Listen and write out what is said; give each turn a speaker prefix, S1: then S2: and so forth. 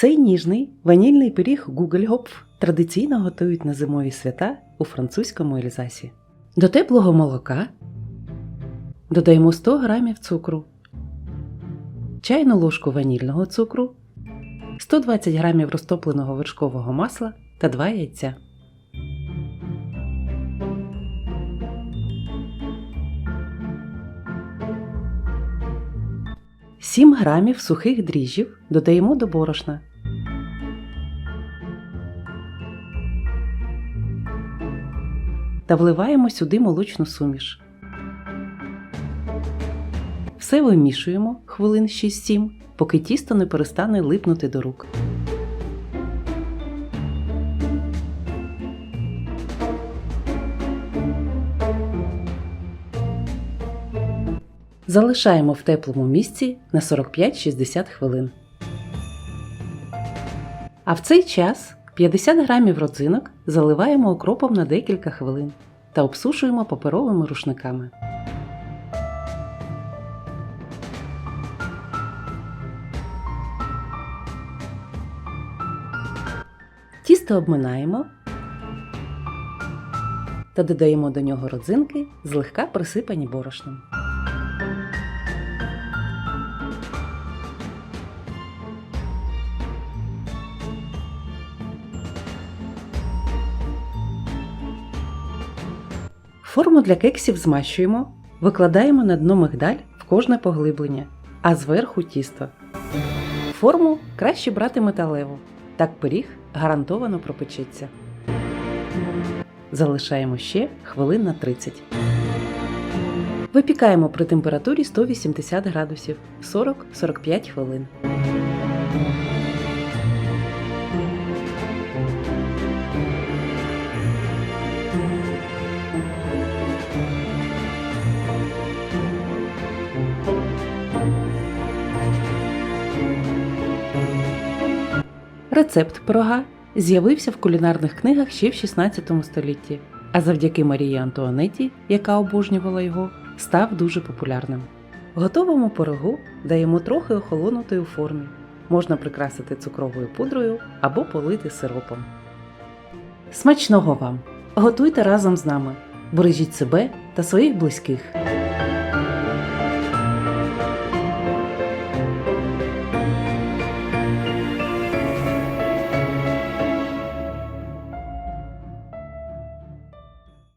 S1: Цей ніжний ванільний пиріг Гугельгопф традиційно готують на зимові свята у французькому Ельзасі. До теплого молока додаємо 100 г цукру, чайну ложку ванільного цукру, 120 г розтопленого вершкового масла та 2 яйця. Сім грамів сухих дріжджів додаємо до борошна. Та вливаємо сюди молочну суміш. Все вимішуємо хвилин 6-7, поки тісто не перестане липнути до рук. Залишаємо в теплому місці на 45-60 хвилин. А в цей час 50 грамів родзинок заливаємо окропом на декілька хвилин та обсушуємо паперовими рушниками. Тісто обминаємо та додаємо до нього родзинки, злегка присипані борошном. Форму для кексів змащуємо, викладаємо на дно мигдаль в кожне поглиблення, а зверху тісто. Форму краще брати металеву, так пиріг гарантовано пропечеться. Залишаємо ще хвилин на 30. Випікаємо при температурі 180 градусів 40-45 хвилин. Рецепт пирога з'явився в кулінарних книгах ще в 16 столітті, а завдяки Марії Антуанеті, яка обожнювала його, став дуже популярним. Готовому пирогу даємо трохи охолонути у формі. Можна прикрасити цукровою пудрою або полити сиропом. Смачного вам! Готуйте разом з нами, бережіть себе та своїх близьких.